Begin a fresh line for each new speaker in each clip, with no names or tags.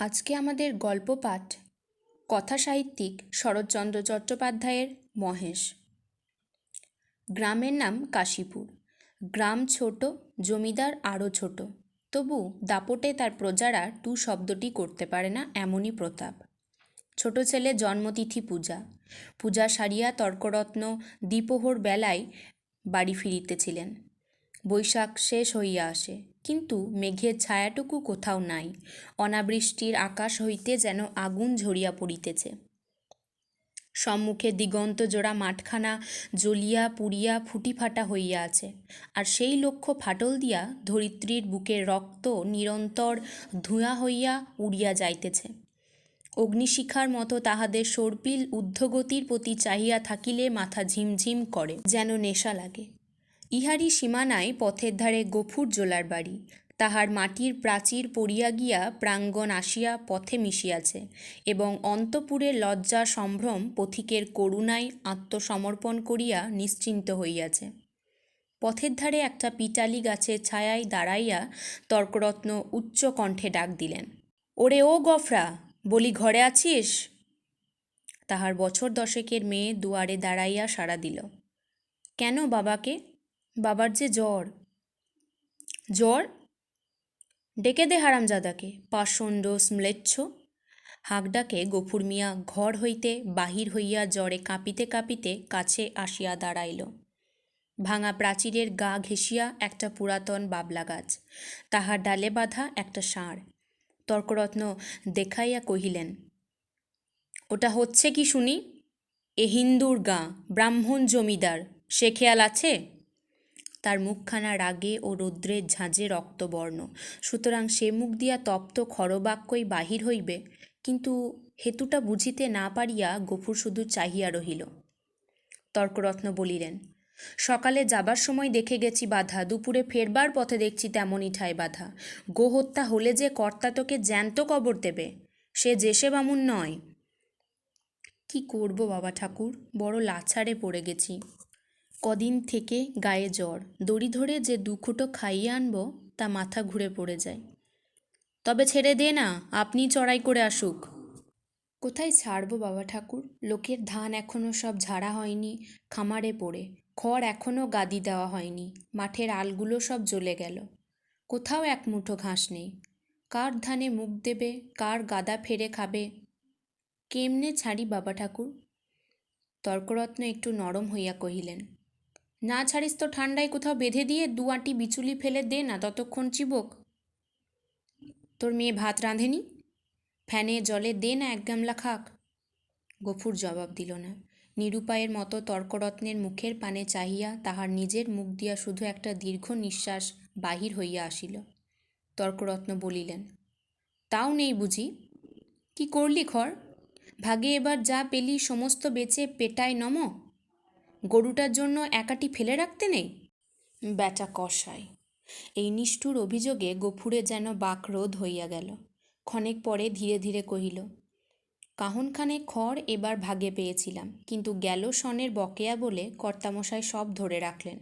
আজকে আমাদের গল্প পাঠ কথা সাহিত্যিক শরৎচন্দ্র চট্টোপাধ্যায়ের মহেশ। গ্রামের নাম কাশীপুর। গ্রাম ছোট, জমিদার আরও ছোট। তবু দাপটে তার প্রজারা টু শব্দটি করতে পারে না এমনই প্রতাপ। ছোট ছেলে জন্মতিথি পূজা। পূজা সারিয়া তর্করত্ন দ্বিপ্রহর বেলায় বাড়ি ফিরিতেছিলেন। বৈশাখ শেষ হইয়া আসে। কিন্তু মেঘের ছায়াটুকু কোথাও নাই। অনাবৃষ্টির আকাশ হইতে যেন আগুন ঝরিয়া পড়িতেছে। সম্মুখে দিগন্ত জোড়া মাঠখানা জ্বলিয়া পুড়িয়া ফুটিফাটা হইয়া আছে। আর সেই লক্ষ্য ফাটল দিয়া ধরিত্রীর বুকের রক্ত নিরন্তর ধুঁয়া হইয়া উড়িয়া যাইতেছে। অগ্নিশিখার মতো তাহাদের সর্পিল ঊর্ধ্বগতির প্রতি চাহিয়া থাকিলে মাথা ঝিমঝিম করে, যেন নেশা লাগে। ইহারই সীমানায় পথের ধারে গফুর জোলার বাড়ি। তাহার মাটির প্রাচীর পড়িয়া গিয়া প্রাঙ্গণ আসিয়া পথে মিশিয়াছে এবং অন্তপুরের লজ্জা সম্ভ্রম পথিকের করুণায় আত্মসমর্পণ করিয়া নিশ্চিন্ত হইয়াছে। পথের ধারে একটা পিটালি গাছের ছায়ায় দাঁড়াইয়া তর্করত্ন উচ্চ কণ্ঠে ডাক দিলেন, ওরে ও গফরা, বলি ঘরে আছিস? তাহার বছর দশেকের মেয়ে দুয়ারে দাঁড়াইয়া সাড়া দিল, কেন বাবাকে? বাবার যে জ্বর। জ্বর? ডেকে দে হারামজাদাকে, পাষণ্ড স্ম্লেচ্ছ। হাঁক ডাকে, গফুর মিয়া ঘর হইতে বাহির হইয়া জ্বরে কাঁপিতে কাঁপিতে কাছে আসিয়া দাঁড়াইল। ভাঙা প্রাচীরের গা ঘেঁষিয়া একটা পুরাতন বাবলা গাছ, তাহার ডালে বাঁধা একটা ষাঁড়। তর্করত্ন দেখাইয়া কহিলেন, ওটা হচ্ছে কি শুনি? এ হিন্দুর গাঁ, ব্রাহ্মণ জমিদার, সে খেয়াল আছে? তার মুখখানা রাগে ও রৌদ্রের ঝাঁঝে রক্তবর্ণ। সুতরাং সে মুখ দিয়া তপ্ত খরবাক্যই বাহির হইবে। কিন্তু হেতুটা বুঝিতে না পারিয়া গফুর শুধু চাহিয়া রহিল। তর্করত্ন বলিলেন, সকালে যাবার সময় দেখে গেছি বাধা, দুপুরে ফেরবার পথে দেখছি তেমনই ঠায় বাধা। গো হত্যা হলে যে কর্তা তোকে জ্যান্ত কবর দেবে, সে যেসে বামুন নয়। কি করব বাবা ঠাকুর, বড় লাছাড়ে পড়ে গেছি। কদিন থেকে গায়ে জ্বর। দড়ি ধরে যে দুখুটো খাইয়ে আনব, তা মাথা ঘুরে পড়ে যায়। তবে ছেড়ে দে না আপনি চড়াই করে আসুক। কোথায় ছাড়বো বাবা ঠাকুর? লোকের ধান এখনও সব ঝাড়া হয়নি, খামারে পড়ে। খড় এখনও গাদি দেওয়া হয়নি, মাঠের আলগুলো সব জ্বলে গেল। কোথাও এক মুঠো ঘাস নেই। কার ধানে মুখ দেবে, কার গাদা ফেরে খাবে? কেমনে ছাড়ি বাবা ঠাকুর? তর্করত্ন একটু নরম হইয়া কহিলেন না ছাড়িস তো ঠান্ডায় কোথাও বেঁধে দিয়ে দু আঁটি বিচুলি ফেলে দে না ততক্ষণ চিবক। তোর মেয়ে ভাত রাঁধেনি? ফ্যানে জলে দে না এক গামলা খাক। গফুর জবাব দিল না। নিরুপায়ের মতো তর্করত্নের মুখের পানে চাহিয়া তাহার নিজের মুখ দিয়া শুধু একটা দীর্ঘ নিঃশ্বাস বাহির হইয়া আসিল। তর্করত্ন বলিলেন, তাও নেই বুঝি? কি করলি খড়? ভাগে এবার যা পেলি সমস্ত বেচে পেটায় নম? গরুটার জন্য একাটি ফেলে রাখতে নেই? ব্যাটা কষাই এই নিষ্ঠুর অভিযোগে গফুরে যেন বাকরোধ হইয়া গেল। ক্ষণেক পরে ধীরে ধীরে কহিল কাহনখানে খড় এবার ভাগে পেয়েছিলাম, কিন্তু গেল সনের বকেয়া বলে কর্তামশাই সব ধরে রাখলেন।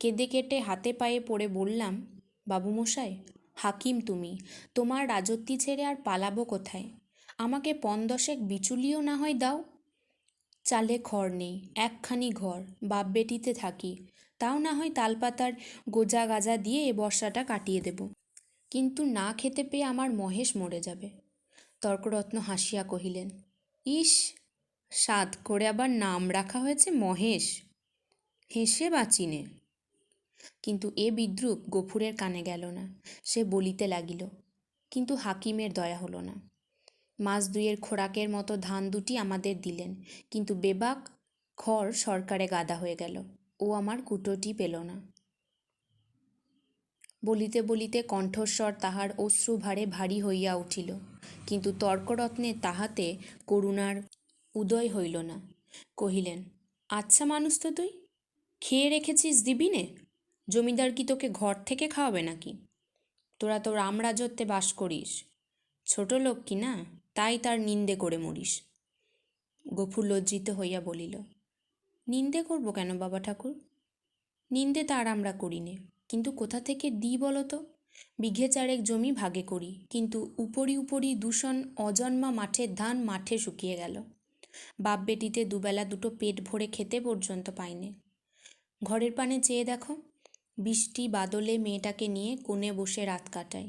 কেঁদে কেটে হাতে পায়ে পড়ে বললাম, বাবুমশাই, হাকিম তুমি, তোমার রাজত্বি ছেড়ে আর পালাবো কোথায়? আমাকে পন্দশেক বিচুলিও না হয় দাও। চালে খড় নেই, একখানি ঘর, বাপ বেটিতে থাকি। তাও না হয় তালপাতার গোজা গাজা দিয়ে এ বর্ষাটা কাটিয়ে দেব। কিন্তু না খেতে পেয়ে আমার মহেশ মরে যাবে। তর্করত্ন হাসিয়া কহিলেন, ইস সাদ করে আবার নাম রাখা হয়েছে মহেশ। হেসে বাঁচিনে কিন্তু এ বিদ্রুপ গফুরের কানে গেল না। সে বলিতে লাগিল, কিন্তু হাকিমের দয়া হলো না। মাস দুইয়ের খোরাকের মতো ধান দুটি আমাদের দিলেন, কিন্তু বেবাক খড় সরকারে গাদা হয়ে গেল। ও আমার কুটোটি পেল না। বলিতে বলিতে কণ্ঠস্বর তাহার অশ্রুভারে ভারী হইয়া উঠিল, কিন্তু তর্করত্নে তাহাতে করুণার উদয় হইল না। কহিলেন আচ্ছা মানুষ তো তুই, খেয়ে রেখেছিস দিবি নে জমিদার কি তোকে ঘর থেকে খাওয়াবে নাকি? তোরা তো রামরাজত্বে বাস করিস। ছোট লোক কি না? তাই তার নিন্দে করে মরিস। গফুর লজ্জিত হইয়া বলিল, নিন্দে করব কেন বাবা ঠাকুর? নিন্দে তার আমরা করি নে, কিন্তু কোথা থেকে দিই বলো তো? বিঘে চারেক জমি ভাগে করি, কিন্তু উপরি উপরি দূষণ অজন্মা মাঠের ধান মাঠে শুকিয়ে গেল। বাপ বেটিতে দুবেলা দুটো পেট ভরে খেতে পর্যন্ত পাইনি ঘরের পানে চেয়ে দেখো, বৃষ্টি বাদলে মেয়েটাকে নিয়ে কোণে বসে রাত কাটায়।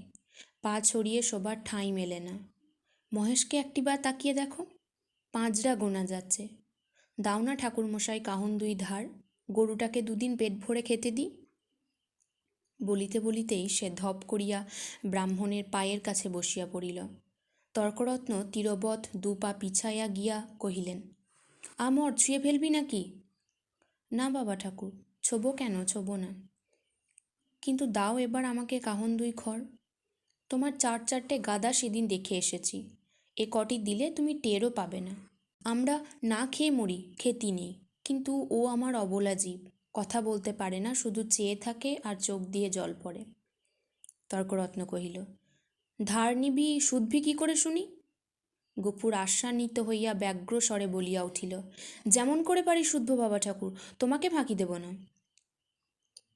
পা ছড়িয়ে শোবার ঠাঁই মেলে না। মহেশকে একটিবার তাকিয়ে দেখো। পাঁচরা গোনা যাচ্ছে। দাও না ঠাকুরমশাই কাহন দুই ধার, গরুটাকে দুদিন পেট ভরে খেতে দিই। বলিতে বলিতেই সে ধপ করিয়া ব্রাহ্মণের পায়ের কাছে বসিয়া পড়িল। তর্করত্ন তীরবৎ দু পা পিছাইয়া গিয়া কহিলেন, আমর, ছুঁয়ে ফেলবি নাকি? না বাবা ঠাকুর, ছোবো কেন? ছোবো না। কিন্তু দাও এবার আমাকে কাহন দুই খড়। তোমার চার চারটে গাদা সেদিন দেখে এসেছি। এ কটি দিলে তুমি টেরও পাবে না। আমরা না খেয়ে মরি, খেতি নেই। কিন্তু ও আমার অবলা জীব। কথা বলতে পারে না, শুধু চেয়ে থাকে আর চোখ দিয়ে জল পড়ে। তর্করত্ন কহিল, ধার নিবি, শুধবি কি করে শুনি? গোপুর আশ্বান্বিত হইয়া ব্যগ্র স্বরে বলিয়া উঠিল, যেমন করে পারি শুদ্ধ বাবা ঠাকুর, তোমাকে ফাঁকি দেব না।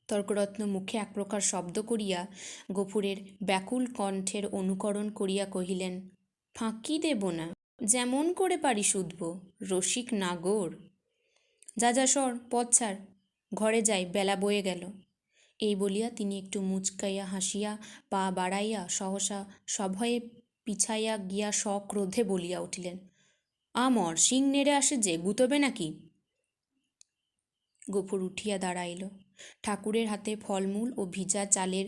তর্করত্ন মুখে এক প্রকার শব্দ করিয়া গফুরের ব্যাকুল কণ্ঠের অনুকরণ করিয়া কহিলেন ফাঁকি দেব না, যেমন করে পারি শুধব, রসিক নাগর। যা যা, সর, পথ ঘরে যাই, বেলা বয়ে গেল। এই বলিয়া তিনি একটু মুচকাইয়া হাসিয়া, পা বাড়াইয়া সহসা সভয়ে পিছাইয়া গিয়া সক্রোধে বলিয়া উঠিলেন, আমর, শিং নেড়ে আসে যে, গুতবে নাকি? গোপুর উঠিয়া দাঁড়াইল। ঠাকুরের হাতে ফলমূল ও ভিজা চালের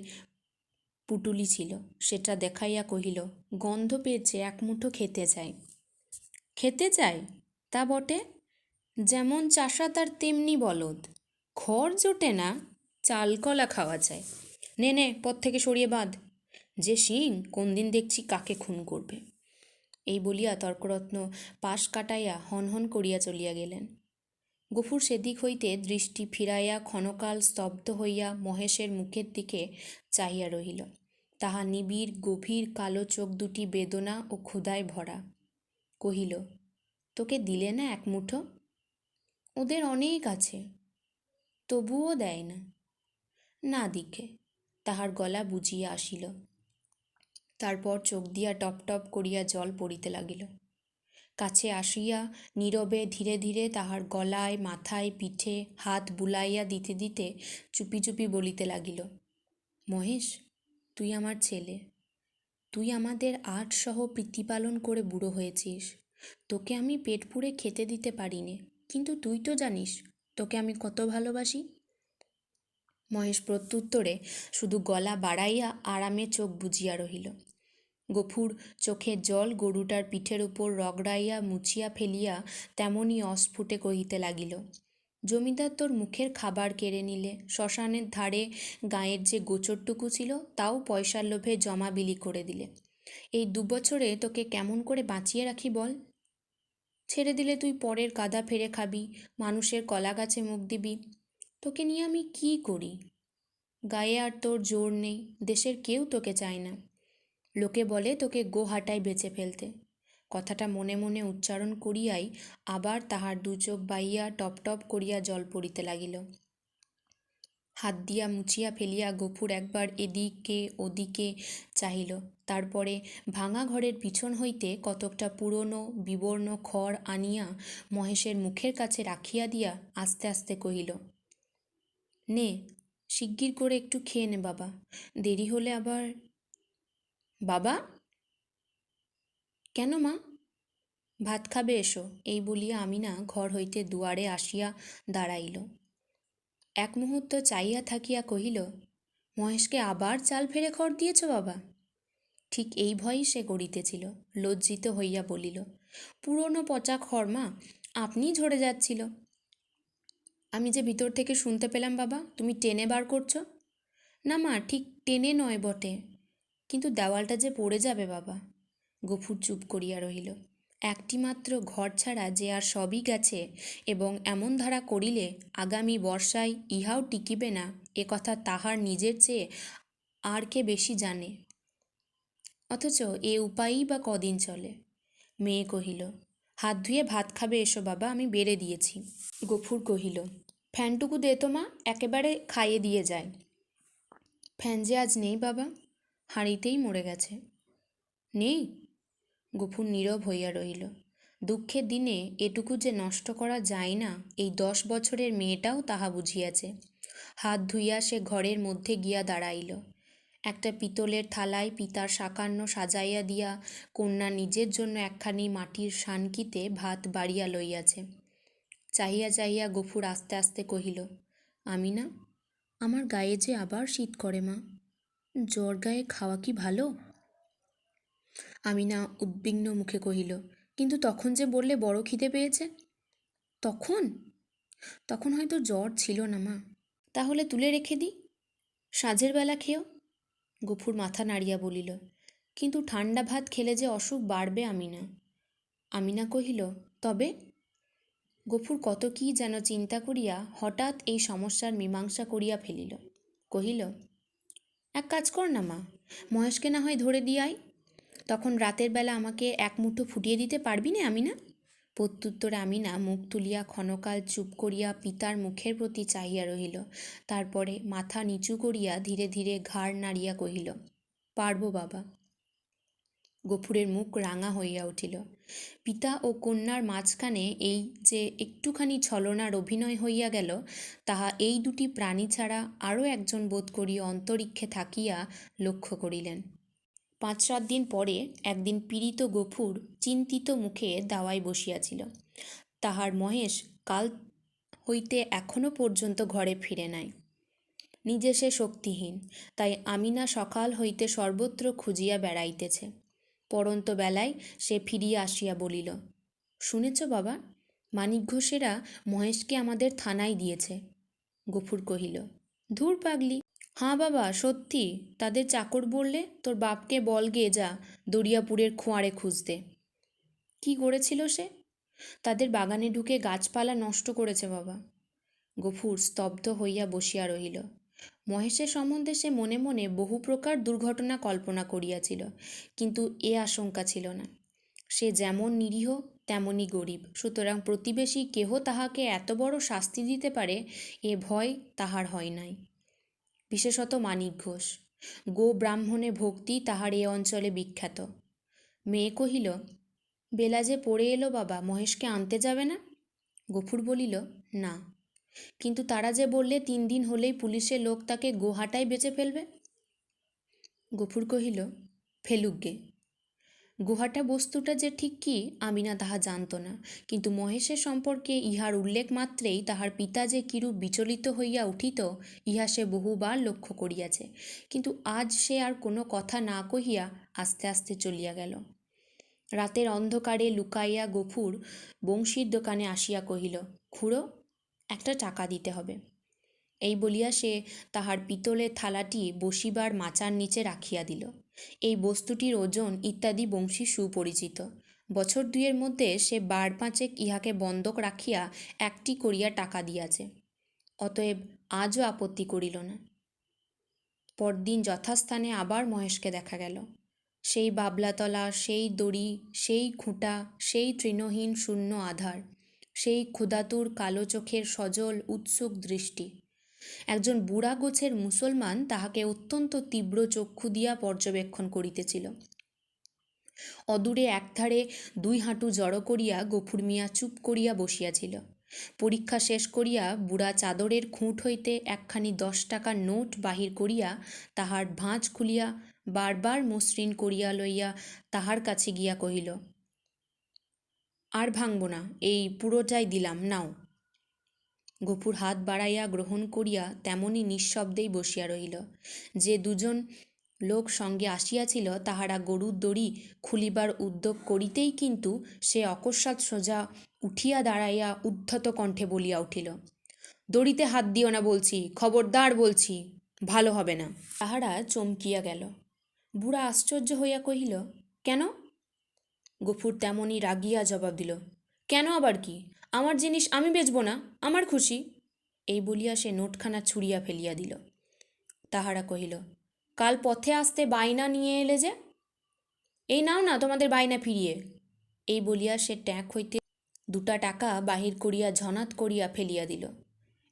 পুটুলি ছিল। সেটা দেখাইয়া কহিল, গন্ধ পেয়েছে, এক মুঠো খেতে চাই খেতে চাই তা বটে। যেমন চাষা তার তেমনি বলদ। খড় জোটে না চালকলা খাওয়া যায়। নে নে, পথ থেকে সরিয়ে বাঁধ। যে সিং কোন দিন দেখছি কাকে খুন করবে। এই বলিয়া তর্করত্ন পাশ কাটাইয়া হনহন করিয়া চলিয়া গেলেন। গফুর সেদিক হইতে দৃষ্টি ফিরাইয়া ক্ষণকাল স্তব্ধ হইয়া মহেশের মুখের দিকে চাহিয়া রহিল। তাহা নিবিড়, গভীর, কালো চোখ দুটি বেদনা ও ক্ষুধায় ভরা। কহিল, তোকে দিলে না এক মুঠো? ওদের অনেক আছে, তবুও দেয় না। না দিকে। তাহার গলা বুঝিয়া আসিল। তারপর চোখ দিয়া টপ টপ করিয়া জল পড়িতে লাগিল। কাছে আসিয়া নীরবে ধীরে ধীরে তাহার গলায়, মাথায়, পিঠে হাত বুলাইয়া দিতে দিতে চুপি চুপি বলিতে লাগিল, মহেশ, তুই আমার ছেলে। তুই আমাদের আট সহ প্রীতিপালন করে বুড়ো হয়েছিস। তোকে আমি পেট পুড়ে খেতে দিতে পারিনে, কিন্তু তুই তো জানিস তোকে আমি কত ভালোবাসি? মহেশ প্রত্যুত্তরে শুধু গলা বাড়াইয়া আরামে চোখ বুজিয়া রহিল। গফুর চোখের জল গরুটার পিঠের উপর রগড়াইয়া মুছিয়া ফেলিয়া তেমনি অস্ফুটে কহিতে লাগিল, জমিদার তোর মুখের খাবার কেড়ে নিলে, শ্মশানের ধারে গায়ের যে গোচরটুকু ছিল, তাও পয়সার লোভে জমা বিলি করে দিলে। এই দুবছরে তোকে কেমন করে বাঁচিয়ে রাখি বল? ছেড়ে দিলে তুই পরের কাদা ফেরে খাবি, মানুষের কলা গাছে মুখ দিবি। তোকে নিয়ে আমি কি করি? গায়ে আর তোর জোর নেই, দেশের কেউ তোকে চায় না। লোকে বলে তোকে গোহাটায় বেচে ফেলতে। কথাটা মনে মনে উচ্চারণ করিয়াই আবার তাহার দু চোখ বাইয়া টপ টপ করিয়া জল পড়িতে লাগিল। হাত দিয়া মুছিয়া ফেলিয়া গফুর একবার এদিকে ওদিকে চাহিল। তারপরে ভাঙা ঘরের পিছন হইতে কতকটা পুরনো বিবর্ণ খড় আনিয়া মহেশের মুখের কাছে রাখিয়া দিয়া আস্তে আস্তে কহিল, নে, শিগগির করে একটু খেয়ে নে বাবা। দেরি হলে আবার বাবা? কেন মা? ভাত খাবে এসো। এই বলিয়া আমিনা ঘর হইতে দুয়ারে আসিয়া দাঁড়াইল। এক মুহূর্ত চাইয়া থাকিয়া কহিল, মহেশকে আবার চাল ফেরে খড় দিয়েছ বাবা? ঠিক এই ভয়ই সে গড়িতেছিল, লজ্জিত হইয়া বলিল, পুরনো পচা খড় মা, আপনিই ঝরে যাচ্ছিল। আমি যে ভিতর থেকে শুনতে পেলাম বাবা, তুমি টেনে বার করছ? না মা, ঠিক টেনে নয় বটে। কিন্তু দেওয়ালটা যে পড়ে যাবে বাবা। গফুর চুপ করিয়া রহিল। একটিমাত্র ঘর ছাড়া যে আর সবই গেছে এবং এমন ধারা করিলে আগামী বর্ষায় ইহাও টিকিবে না, এ কথা তাহার নিজের চেয়ে আর কে বেশি জানে। অথচ এ উপায়ই বা কদিন চলে? মেয়ে কহিল, হাত ধুয়ে ভাত খাবে এসো বাবা, আমি বেড়ে দিয়েছি। গফুর কহিল, ফ্যানটুকু দে তো মা, একেবারে খাইয়ে দিয়ে যায়। ফ্যান যে আজ নেই বাবা। হাঁড়িতেই মরে গেছে। নেই? গফুর নীরব হইয়া রহিল। দুঃখের দিনে এটুকু যে নষ্ট করা যায় না, এই দশ বছরের মেয়েটাও তাহা বুঝিয়াছে। হাত ধুইয়া সে ঘরের মধ্যে গিয়া দাঁড়াইল। একটা পিতলের থালায় পিতার সাকান্ন সাজাইয়া দিয়া কন্যা নিজের জন্য একখানি মাটির শানকিতে ভাত বাড়িয়া লইয়াছে। চাহিয়া চাহিয়া গফুর আস্তে আস্তে কহিল, আমি না? আমার গায়ে যে আবার শীত করে মা। জ্বর গায়ে খাওয়া কি ভালো? আমিনা উদ্বিগ্ন মুখে কহিল, কিন্তু তখন যে বললে বড় খিদে পেয়েছে। তখন? তখন হয়তো জ্বর ছিল না মা। তাহলে তুলে রেখে দিই। সাঁঝের বেলা খেয়েও গফুর মাথা নাড়িয়া বলিল, কিন্তু ঠান্ডা ভাত খেলে যে অসুখ বাড়বে আমিনা। আমিনা কহিল, তবে? গফুর কত কী যেন চিন্তা করিয়া হঠাৎ এই সমস্যার মীমাংসা করিয়া ফেলিল। কহিল এক কাজ কর না মা, মহেশকে না হয় ধরে দিয়ে আয়। তখন রাতের বেলা আমাকে এক মুঠো ফুটিয়ে দিতে পারবি না আমি না প্রত্যুত্তরে আমি না মুখ তুলিয়া ক্ষণকাল চুপ করিয়া পিতার মুখের প্রতি চাহিয়া রহিল। তারপরে মাথা নিচু করিয়া ধীরে ধীরে ঘাড় নাড়িয়া কহিল, পারব বাবা। গফুরের মুখ রাঙা হইয়া উঠিল। পিতা ও কন্যার মাঝখানে এই যে একটুখানি ছলনার অভিনয় হইয়া গেল, তাহা এই দুটি প্রাণী ছাড়া আরও একজন বোধ করি অন্তরিক্ষে থাকিয়া লক্ষ্য করিলেন। পাঁচ সাত দিন পরে একদিন পীড়িত গফুর চিন্তিত মুখে দাওয়ায় বসিয়াছিল। তাহার মহেশ কাল হইতে এখনও পর্যন্ত ঘরে ফিরে নাই। নিজে সে শক্তিহীন, তাই আমিনা সকাল হইতে সর্বত্র খুঁজিয়া বেড়াইতেছে। পরন্ত বেলায় সে ফিরিয়া আসিয়া বলিল, শুনেছ বাবা, মানিক ঘোষেরা মহেশকে আমাদের থানায় দিয়েছে। গফুর কহিল, ধুর পাগলি, হাঁ বাবা, সত্যি, তাদের চাকর বললে তোর বাপকে বল গে যা, দরিয়াপুরের খোঁয়ারে খুঁজতে। কি করেছিল সে? তাদের বাগানে ঢুকে গাছপালা নষ্ট করেছে বাবা। গফুর স্তব্ধ হইয়া বসিয়া রহিল মহেশের সম্বন্ধে সে মনে মনে বহু প্রকার দুর্ঘটনা কল্পনা করিয়াছিল, কিন্তু এ আশঙ্কা ছিল না। সে যেমন নিরীহ, তেমনই গরিব। সুতরাং প্রতিবেশী কেহ তাহাকে এত বড় শাস্তি দিতে পারে, এ ভয় তাহার হয় নাই। বিশেষত মানিক ঘোষ, গো ব্রাহ্মণে ভক্তি তাহার এ অঞ্চলে বিখ্যাত। মেয়ে কহিল, বেলা যে পড়ে এলো বাবা, মহেশকে আনতে যাবে না? গফুর বলিল, না। কিন্তু তারা যে বললে তিন দিন হলেই পুলিশের লোক তাকে গোহাটায় বেঁচে ফেলবে? গফুর কহিল ফেলুক গে গুহাটা বস্তুটা যে ঠিক কি, আমি না তাহা জানত না। কিন্তু মহেশের সম্পর্কে ইহার উল্লেখ মাত্রেই তাহার পিতা যে কিরূপ বিচলিত হইয়া উঠিত, ইহা সে বহুবার লক্ষ্য করিয়াছে। কিন্তু আজ সে আর কোনো কথা না কহিয়া আস্তে আস্তে চলিয়া গেল। রাতের অন্ধকারে লুকাইয়া গফুর বংশীর দোকানে আসিয়া কহিল, খুড়ো একটা টাকা দিতে হবে। এই বলিয়া সে তাহার পিতলের থালাটি বসিবার মাচার নিচে রাখিয়া দিল। এই বস্তুটির ওজন ইত্যাদি বংশী সুপরিচিত। বছর দুয়ের মধ্যে সে বার পাঁচেক ইহাকে বন্ধক রাখিয়া একটি করিয়া টাকা দিয়াছে। অতএব আজও আপত্তি করিল না। পরদিন যথাস্থানে আবার মহেশকে দেখা গেল। সেই বাবলাতলা, সেই দড়ি, সেই খুঁটা, সেই তৃণহীন শূন্য আধার সেই ক্ষুধাতুর কালো চোখের সজল, উৎসুক দৃষ্টি। একজন বুড়া গোছের মুসলমান তাহাকে অত্যন্ত তীব্র চক্ষু দিয়া পর্যবেক্ষণ করিতেছিল। অদূরে একধারে দুই হাঁটু জড়ো করিয়া গফুর মিয়া চুপ করিয়া বসিয়াছিল। পরীক্ষা শেষ করিয়া বুড়া চাদরের খুঁট হইতে একখানি দশ টাকার নোট বাহির করিয়া তাহার ভাঁজ খুলিয়া বারবার মসৃণ করিয়া লইয়া তাহার কাছে গিয়া কহিল আর ভাঙব না, এই পুরোটাই দিলাম, নাও। গফুর হাত বাড়াইয়া গ্রহণ করিয়া তেমনি নিঃশব্দেই বসিয়া রহিল। যে দুজন লোক সঙ্গে আসিয়াছিল, তাহারা গরুর দড়ি খুলিবার উদ্যোগ করিতেই কিন্তু সে অকস্মাৎ সোজা উঠিয়া দাঁড়াইয়া উদ্ধত কণ্ঠে বলিয়া উঠিল, দড়িতে হাত দিও না বলছি, খবরদার বলছি, ভালো হবে না। তাহারা চমকিয়া গেল। বুড়া আশ্চর্য হইয়া কহিল, কেন? গফুর তেমনই রাগিয়া জবাব দিল, কেন আবার কি? আমার জিনিস আমি বেচব না, আমার খুশি? এই বলিয়া সে নোটখানা ছুঁড়িয়া ফেলিয়া দিল। তাহারা কহিল, কাল পথে আসতে বাইনা নিয়ে এলে যে? এই নাও না, তোমাদের বাইনা ফিরিয়ে। এই বলিয়া সে ট্যাঁক হইতে দুটা টাকা বাহির করিয়া ঝনাত করিয়া ফেলিয়া দিল।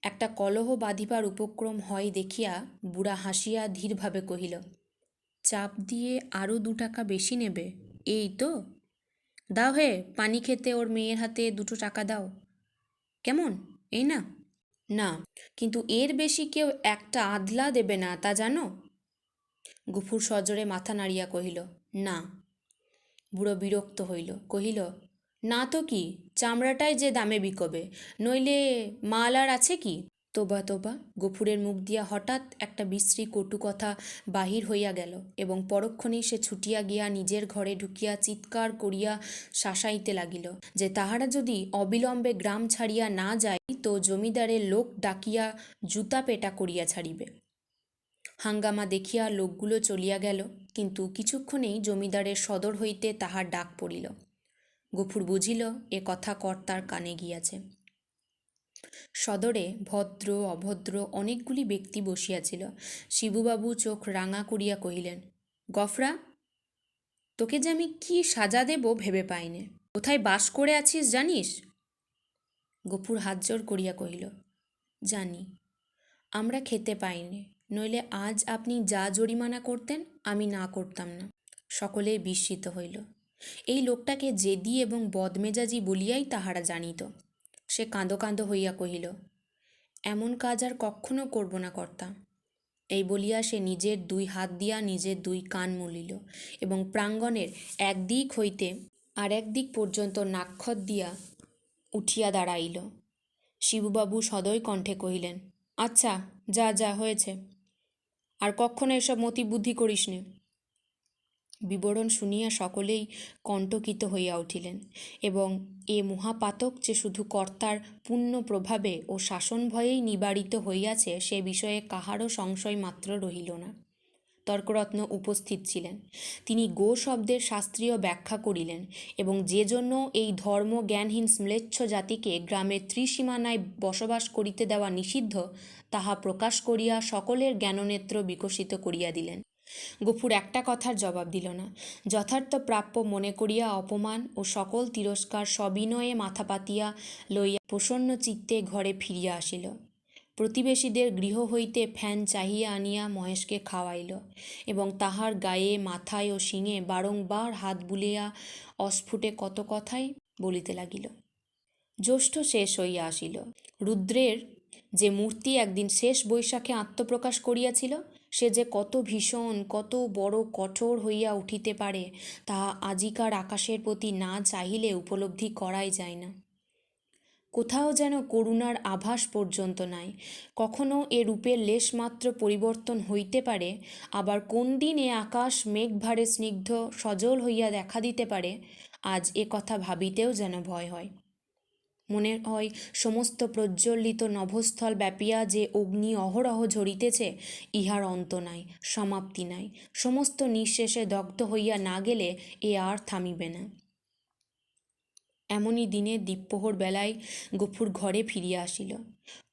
একটা কলহ বাঁধিবার উপক্রম হয় দেখিয়া বুড়া হাসিয়া ধীরভাবে কহিল, চাপ দিয়ে আরও দু টাকা বেশি নেবে, এই তো? দাও হে, পানি খেতে ওর মেয়ের হাতে দুটো টাকা দাও। কেমন? এই না। না, কিন্তু এর বেশি কেউ একটা আধলা দেবে না, তা জানো? গুফুর সজোরে মাথা নাড়িয়া কহিল, না। বুড়ো বিরক্ত হইল, কহিল, না তো কি? চামড়াটাই যে দামে বিকবে, নইলে মাল আর আছে কি? তোবা তোবা, গফুরের মুখ দিয়া হঠাৎ একটা বিশ্রী কটু কথা বাহির হইয়া গেল এবং পরক্ষণেই সে ছুটিয়া গিয়া নিজের ঘরে ঢুকিয়া চিৎকার করিয়া শাসাইতে লাগিল যে তাহারা যদি অবিলম্বে গ্রাম ছাড়িয়া না যায়, তো জমিদারের লোক ডাকিয়া জুতা পেটা করিয়া ছাড়িবে। হাঙ্গামা দেখিয়া লোকগুলো চলিয়া গেল, কিন্তু কিছুক্ষণেই জমিদারের সদর হইতে তাহার ডাক পড়িল। গফুর বুঝিল, এ কথা কর্তার কানে গিয়াছে। সদরে ভদ্র, অভদ্র অনেকগুলি ব্যক্তি বসিয়াছিল। শিবুবাবু চোখ রাঙা করিয়া কহিলেন, গফরা, তোকে যে আমি কি সাজা দেব ভেবে পাইনে? কোথায় বাস করে আছিস জানিস? গফুর হাত জোর করিয়া কহিল, জানি, আমরা খেতে পাইনি, নইলে আজ আপনি যা জরিমানা করতেন, আমি না করতাম না। সকলেই বিস্মিত হইল। এই লোকটাকে জেদি এবং বদমেজাজি বলিয়াই তাহারা জানিত। সে কাঁদো কাঁদো হইয়া কহিল, এমন কাজ আর কখনো করব না কর্তা। এই বলিয়া সে নিজের দুই হাত দিয়া নিজের দুই কান মুলিল এবং প্রাঙ্গণের একদিক হইতে আর একদিক পর্যন্ত নাক্ষত দিয়া উঠিয়া দাঁড়াইল। শিবুবাবু সদয় কণ্ঠে কহিলেন আচ্ছা যা যা, হয়েছে। আর কখনো এসব মতি বুদ্ধি করিস বিবরণ শুনিয়া সকলেই কণ্টকিত হইয়া উঠিলেন এবং এ মহাপাতক যে শুধু কর্তার পূর্ণ প্রভাবে ও শাসন ভয়েই নিবারিত হইয়াছে সে বিষয়ে কাহারও সংশয় মাত্র রহিল না। তর্করত্ন উপস্থিত ছিলেন। তিনি গো শব্দের শাস্ত্রীয় ব্যাখ্যা করিলেন এবং যে জন্য এই ধর্ম জ্ঞানহীন স্ম্লেচ্ছ জাতিকে গ্রামের ত্রিসীমানায় বসবাস করিতে দেওয়া নিষিদ্ধ, তাহা প্রকাশ করিয়া সকলের জ্ঞাননেত্র বিকশিত করিয়া দিলেন। গফুর একটা কথার জবাব দিল না। যথার্থ প্রাপ্য মনে করিয়া অপমান ও সকল তিরস্কার সবিনয়ে মাথা পাতিয়া লইয়া প্রসন্ন চিত্তে ঘরে ফিরিয়া আসিল। প্রতিবেশীদের গৃহ হইতে ফ্যান চাহিয়া আনিয়া মহেশকে খাওয়াইল এবং তাহার গায়ে, মাথায় ও শিঙে বারংবার হাত বুলিয়া অস্ফুটে কত কথাই বলিতে লাগিল। জ্যৈষ্ঠ শেষ হইয়া আসিল। রুদ্রের যে মূর্তি একদিন শেষ বৈশাখে আত্মপ্রকাশ করিয়াছিল সে যে কত ভীষণ, কত বড় কঠোর হইয়া উঠিতে পারে তাহা আজিকার আকাশের প্রতি না চাহিলে উপলব্ধি করাই যায় না। কোথাও যেন করুণার আভাস পর্যন্ত নাই। কখনো এ রূপের লেশমাত্র পরিবর্তন হইতে পারে, আবার কোন দিন এ আকাশ মেঘভারে স্নিগ্ধ, সজল হইয়া দেখা দিতে পারে, আজ এ কথা ভাবিতেও যেন ভয় হয়। মনে হয়, সমস্ত প্রজ্বলিত নভস্থল ব্যাপিয়া যে অগ্নি অহরহ ঝরিতেছে, ইহার অন্ত নাই, সমাপ্তি নাই। সমস্ত নিঃশেষে দগ্ধ হইয়া না গেলে এ আর থামিবে না। এমনই দিনে দ্বীপ্রহর বেলায় গফুর ঘরে ফিরিয়া আসিল।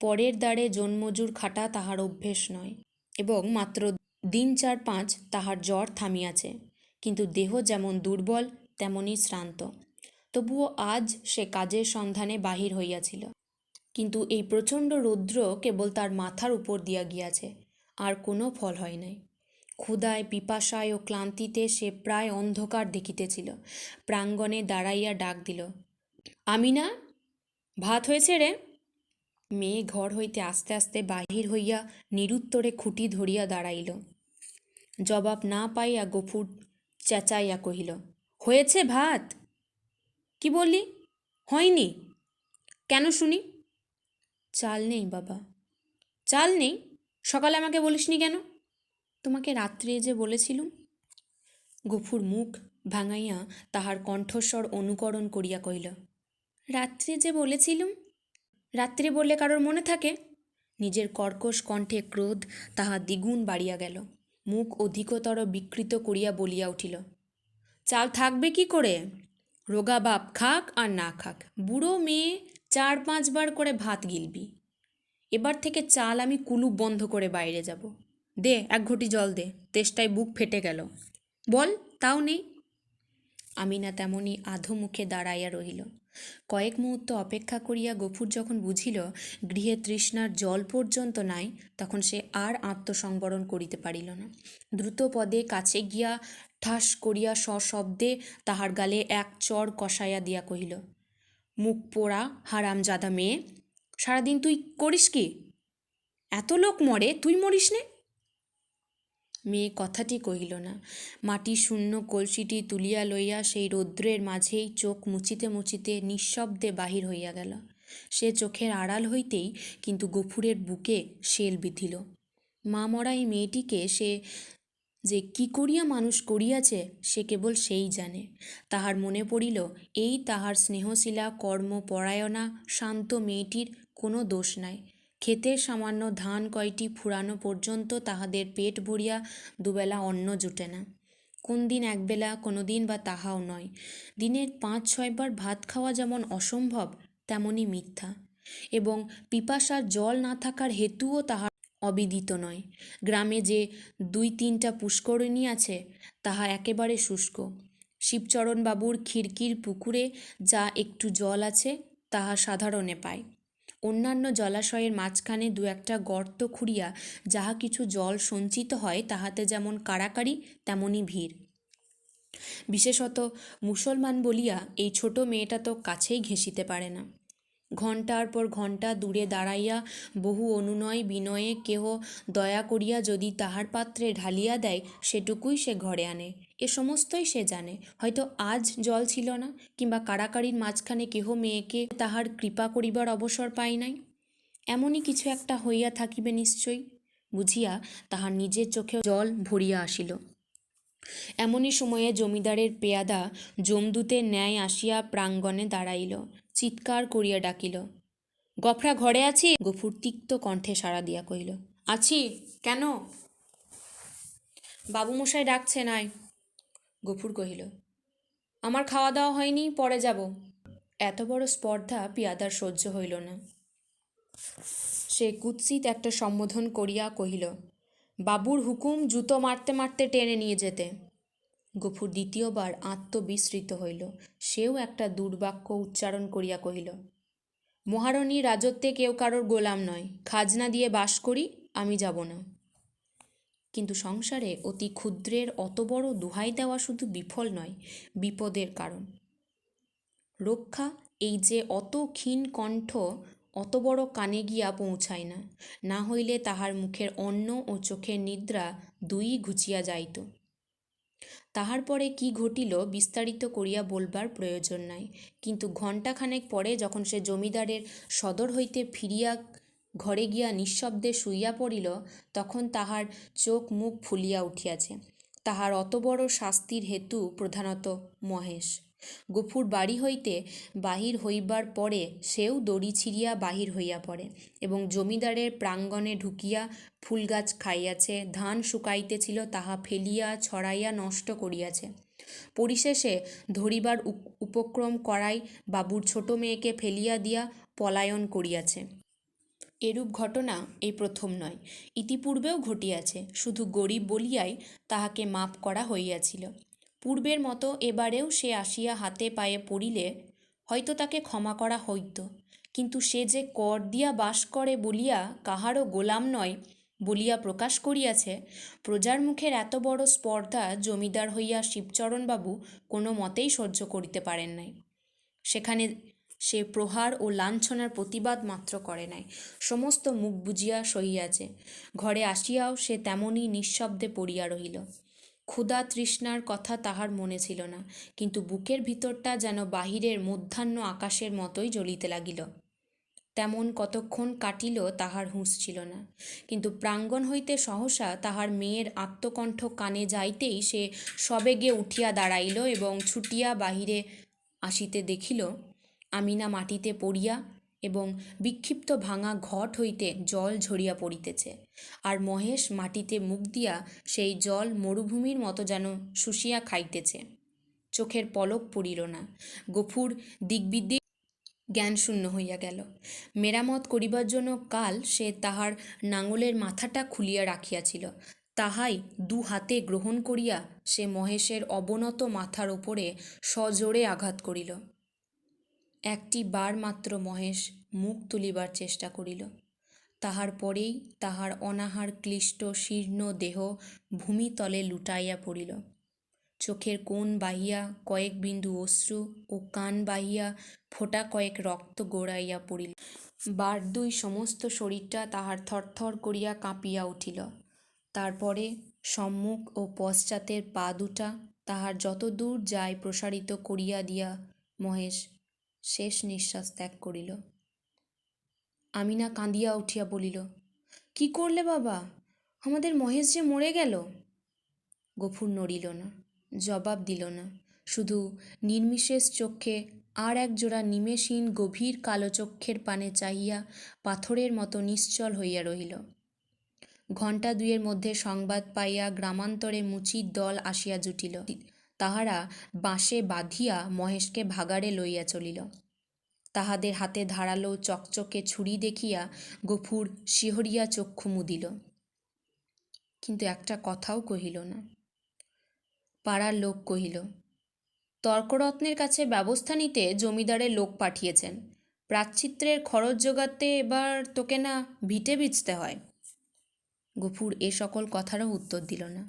পরের দ্বারে জন্মজুর খাটা তাহার অভ্যেস নয় এবং মাত্র দিন চার পাঁচ তাহার জ্বর থামিয়াছে। কিন্তু দেহ যেমন দুর্বল তেমনই শ্রান্ত। তবুও আজ সে কাজের সন্ধানে বাহির হইয়াছিল। কিন্তু এই প্রচণ্ড রৌদ্র কেবল তার মাথার উপর দিয়া গিয়াছে, আর কোনো ফল হয় নাই। ক্ষুধায়, পিপাসায় ও ক্লান্তিতে সে প্রায় অন্ধকার দেখিতেছিল। প্রাঙ্গণে দাঁড়াইয়া ডাক দিল, আমিনা, ভাত হয়েছে রে? মেয়ে ঘর হইতে আস্তে আস্তে বাহির হইয়া নিরুত্তরে খুঁটি ধরিয়া দাঁড়াইল। জবাব না পাইয়া গফুর চেঁচাইয়া কহিল, হয়েছে ভাত? কি বললি? হয়নি। কেন শুনি? চাল নেই বাবা। চাল নেই? সকালে আমাকে বলিসনি কেন? তোমাকে রাত্রে যে বলেছিলুম। গফুর মুখ ভাঙাইয়া তাহার কণ্ঠস্বর অনুকরণ করিয়া কহিল, রাত্রে যে বলেছিলুম? রাত্রে বললে কারোর মনে থাকে? নিজের কর্কশ কণ্ঠে ক্রোধ তাহা দ্বিগুণ বাড়িয়া গেল। মুখ অধিকতর বিকৃত করিয়া বলিয়া উঠিল, চাল থাকবে কি করে? রোগা বাপ খাক আর না খাক। বুড়ো মেয়ে চার পাঁচবার করে ভাত গিলবি। এবার থেকে চাল আমি কুলুপ বন্ধ করে বাইরে যাব। দে, এক ঘটি জল দে, তেষ্টায় বুক ফেটে গেল। বল, তাও নেই। আমি না তেমনই আধো মুখে দাঁড়াইয়া রহিল। কয়েক মুহূর্ত অপেক্ষা করিয়া গফুর যখন বুঝিল গৃহে তৃষ্ণার জল পর্যন্ত নাই, তখন সে আর আত্মসংবরণ করিতে পারিল না। দ্রুত পদে কাছে গিয়া ঠাস করিয়া সশব্দে তাহার গালে এক চর কষাইয়া দিয়া কহিল, মুখ পোড়া হারাম হারামজাদা মেয়ে, সারাদিন তুই করিস কি? এত লোক মরে, তুই মরিস নে? মেয়ে কথাটি কহিল না। মাটি শূন্য কলসিটি তুলিয়া লইয়া সেই রৌদ্রের মাঝেই চোখ মুচিতে মুচিতে নিঃশব্দে বাহির হইয়া গেল। সে চোখের আড়াল হইতেই কিন্তু গফুরের বুকে শেল বিধিল। মা মরা এই মেয়েটিকে সে যে কি করিয়া মানুষ করিয়াছে, সে কেবল সেই জানে। তাহার মনে পড়িল, এই তাহার স্নেহশীলা, কর্মপরায়ণা, শান্ত মেয়েটির কোনো দোষ নাই। ক্ষেতের সামান্য ধান কয়টি ফুরানো পর্যন্ত তাহাদের পেট ভরিয়া দুবেলা অন্ন জুটে না। কোন দিন একবেলা, কোনো দিন বা তাহাও নয়। দিনের পাঁচ ছয়বার ভাত খাওয়া যেমন অসম্ভব তেমনই মিথ্যা। এবং পিপাসার জল না থাকার হেতুও তাহার অবিদিত নয়। গ্রামে যে দুই তিনটা পুষ্করিণী আছে, তাহা একেবারে শুষ্ক। শিবচরণবাবুর খিড়কির পুকুরে যা একটু জল আছে, তাহা সাধারণে পায়। অন্যান্য জলাশয়ের মাঝখানে দু একটা গর্ত খুঁড়িয়া যাহা কিছু জল সঞ্চিত হয়, তাহাতে যেমন কাড়াকাড়ি তেমনই ভিড়। বিশেষত মুসলমান বলিয়া, এই ছোট মেয়েটা তো কাছেই ঘেঁষিতে পারে না। ঘণ্টার পর ঘণ্টা দূরে দাঁড়াইয়া বহু অনুনয় বিনয়ে কেহ দয়া করিয়া যদি তাহার পাত্রে ঢালিয়া দেয়, সেটুকুই সে ঘরে আনে। এ সমস্তই সে জানে। হয়তো আজ জল ছিল না, কিংবা কাড়াকাড়ির মাঝখানে কেহ মেয়েকে তাহার কৃপা করিবার অবসর পায় নাই। এমনই কিছু একটা হইয়া থাকিবে নিশ্চয়ই, বুঝিয়া তাহার নিজের চোখে জল ভরিয়া আসিল। এমনই সময়ে জমিদারের পেয়াদা জমদূতের ন্যায় আসিয়া প্রাঙ্গণে দাঁড়াইল। চিৎকার করিয়া ডাকিল। গফরা, ঘরে আছি? গফুর তিক্ত কণ্ঠে সাড়া দিয়া কহিল, আছি। কেন? বাবুমশাই ডাকছে নাই গফুর কহিল, আমার খাওয়া দাওয়া হয়নি, পরে যাব। এত বড় স্পর্ধা পিয়াদার সহ্য হইল না। সে কুৎসিত একটা সম্বোধন করিয়া কহিল, বাবুর হুকুম জুতো মারতে মারতে টেনে নিয়ে যেতে। গফুর দ্বিতীয়বার আত্মবিস্মৃত হইল। সেও একটা দুর্বাক্য উচ্চারণ করিয়া কহিল, মহারণী, রাজত্বে কেউ কারোর গোলাম নয়। খাজনা দিয়ে বাস করি, আমি যাব না কিন্তু সংসারে অতি ক্ষুদ্রের অত বড় দোহাই দেওয়া শুধু বিফল নয়, বিপদের কারণ। রক্ষা, এই যে অত ক্ষীণ কণ্ঠ, অত বড় কানে গিয়া পৌঁছায় না। না হইলে তাহার মুখের অন্ন ও চোখের নিদ্রা দুই ঘুচিয়া যাইত। তাহার পরে কি ঘটিল বিস্তারিত করিয়া বলবার প্রয়োজন নাই। কিন্তু ঘণ্টাখানেক পরে যখন সে জমিদারের সদর হইতে ফিরিয়া ঘরে গিয়া নিঃশব্দে শুইয়া পড়িল, তখন তাহার চোখ মুখ ফুলিয়া উঠিয়াছে। তাহার অত বড় শাস্তির হেতু প্রধানত মহেশ। গফুর বাড়ি হইতে বাহির হইবার পরে সেও দড়ি ছিঁড়িয়া বাহির হইয়া পড়ে এবং জমিদারের প্রাঙ্গণে ঢুকিয়া ফুলগাছ খাইয়াছে, ধান শুকাইতেছিল, তাহা ফেলিয়া ছড়াইয়া নষ্ট করিয়াছে। পরিশেষে ধরিবার উপক্রম করাই বাবুর ছোট মেয়েকে ফেলিয়া দিয়া পলায়ন করিয়াছে। এরূপ ঘটনা এই প্রথম নয়, ইতিপূর্বেও ঘটিয়াছে। শুধু গরিব বলিয়াই তাহাকে মাপ করা হইয়াছিল। পূর্বের মতো এবারেও সে আসিয়া হাতে পায়ে পড়িলে হয়তো তাকে ক্ষমা করা হইত। কিন্তু সে যে কর দিয়া বাস করে বলিয়া কাহারও গোলাম নয় বলিয়া প্রকাশ করিয়াছে, প্রজার মুখের এত বড় স্পর্ধা জমিদার হইয়া শিবচরণবাবু কোনো মতেই সহ্য করিতে পারেন নাই। সেখানে সে প্রহার ও লাঞ্ছনার প্রতিবাদ মাত্র করে নাই। সমস্ত মুখ বুঝিয়া সহিয়াছে। ঘরে আসিয়াও সে তেমনই নিঃশব্দে পড়িয়া রহিল। ক্ষুধা তৃষ্ণার কথা তাহার মনে ছিল না, কিন্তু বুকের ভিতরটা যেন বাহিরের মধ্যাহ্ন আকাশের মতোই জ্বলিতে লাগিল। তেমন কতক্ষণ কাটিল তাহার হুঁশ ছিল না, কিন্তু প্রাঙ্গণ হইতে সহসা তাহার মেয়ের আত্মকণ্ঠ কানে যাইতেই সে সবেগে উঠিয়া দাঁড়াইল এবং ছুটিয়া বাহিরে আসিতে দেখিল, আমিনা মাটিতে পড়িয়া এবং বিক্ষিপ্ত ভাঙা ঘট হইতে জল ঝরিয়া পড়িতেছে। আর মহেশ মাটিতে মুখ দিয়া সেই জল মরুভূমির মতো যেন শুষিয়া খাইতেছে। চোখের পলক পড়িল না। গফুর দিগ্বিদিক জ্ঞানশূন্য হইয়া গেল। মেরামত করিবার জন্য কাল সে তাহার নাঙলের মাথাটা খুলিয়া রাখিয়াছিল। তাহাই দু হাতে গ্রহণ করিয়া সে মহেশের অবনত মাথার ওপরে সজোরে আঘাত করিল। একটি বার মাত্র মহেশ মুখ তুলিবার চেষ্টা করিল। তাহার পরেই তাহার অনাহার ক্লিষ্ট শীর্ণ দেহ ভূমিতলে লুটাইয়া পড়িল। চোখের কোণ বাহিয়া কয়েক বিন্দু অশ্রু ও কান বাহিয়া ফোটা কয়েক রক্ত গড়াইয়া পড়িল। বার দুই সমস্ত শরীরটা তাহার থরথর করিয়া কাঁপিয়া উঠিল। তারপরে সম্মুখ ও পশ্চাতের পা দুটা তাহার যত দূর যায় প্রসারিত করিয়া দিয়া মহেশ শেষ নিঃশ্বাস ত্যাগ করিল। আমিনা কাঁদিয়া উঠিয়া বলিল, কি করলে বাবা? আমাদের মহেশ যে মরে গেল? গফুর নড়িল না, জবাব দিল না। শুধু নির্মিশেষ চক্ষে আর এক জোড়া নিমেষহীন গভীর কালো চক্ষের পানে চাহিয়া পাথরের মতো নিশ্চল হইয়া রহিল। ঘণ্টা দুইয়ের মধ্যে সংবাদ পাইয়া গ্রামান্তরে মুচির দল আসিয়া জুটিল। তাহারা বাঁশে বাঁধিয়া মহেশকে ভাগাড়ে লইয়া চলিল। তাহাদের হাতে ধারালো চকচকে ছুরি দেখিয়া গফুর শিহরিয়া চক্ষু মুদিল। কিন্তু একটা কথাও কহিল না। পাড়ার লোক কহিল, তর্করত্নের কাছে ব্যবস্থা নিতে জমিদারের লোক পাঠিয়েছেন। প্রাচ্চিত্রের খরচ জোগাতে এবার তোকে না ভিটে বিচতে হয়। গফুর এ সকল কথারও উত্তর দিল না।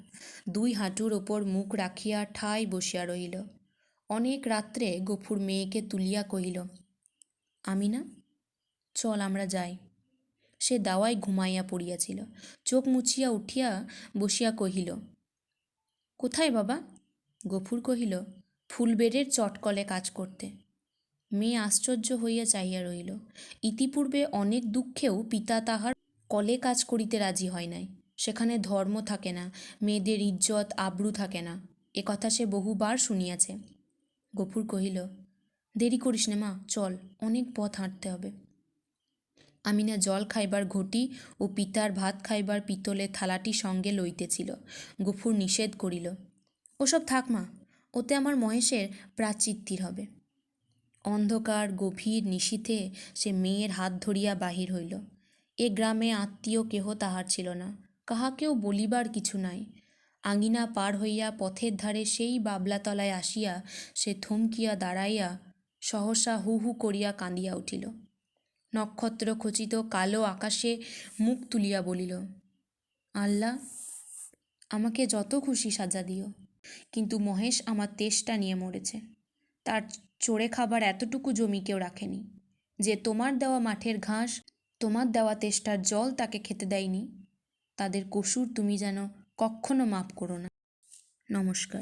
দুই হাঁটুর ওপর মুখ রাখিয়া ঠাই বসিয়া রহিল অনেক রাত্রে গফুর মেয়েকে তুলিয়া কহিল আমি না চল আমরা যাই। সে দাওয়ায় ঘুমাইয়া পড়িয়াছিল। চোখ মুছিয়া উঠিয়া বসিয়া কহিল, কোথায় বাবা? গফুর কহিল, ফুলবেড়ের চটকলে কাজ করতে। মেয়ে আশ্চর্য হইয়া চাহিয়া রহিল ইতিপূর্বে অনেক দুঃখেও পিতা তাহার কলে কাজ করিতে রাজি হয় নাই। সেখানে ধর্ম থাকে না, মেয়েদের ইজ্জত, আব্রু থাকে না। এ কথা সে বহুবার শুনিয়াছে। গফুর কহিল, দেরি করিস নে মা, চল, অনেক পথ হাঁটতে হবে। আমিনা জল খাইবার ঘটি ও পিতার ভাত খাইবার পিতলে থালাটি সঙ্গে লইতেছিল। গফুর নিষেধ করিল, ওসব থাক মা, ওতে আমার মহেশের প্রাচিত্তির হবে। অন্ধকার, গভীর নিশীথে সে মেয়ের হাত ধরিয়া বাহির হইল। এ গ্রামে আত্মীয় কেহ তাহার ছিল না, কাহাকেও বলিবার কিছু নাই। আঙিনা পার হইয়া পথের ধারে সেই বাবলাতলায় আসিয়া সে থমকিয়া দাঁড়াইয়া সহসা হু হু করিয়া কাঁদিয়া উঠিল। নক্ষত্র খচিত কালো আকাশে মুখ তুলিয়া বলিল, আল্লাহ, আমাকে যত খুশি সাজা দিও, কিন্তু মহেশ আমার তেষ্টা নিয়ে মরেছে। তার চড়ে খাবার এতটুকু জমি কেউ রাখেনি। যে তোমার দেওয়া মাঠের ঘাস তোমার দেওয়া তেষ্টার জল তাকে খেতে দেয়নি। তাদের কসুর তুমি যেন কক্ষনো মাপ করো না। নমস্কার।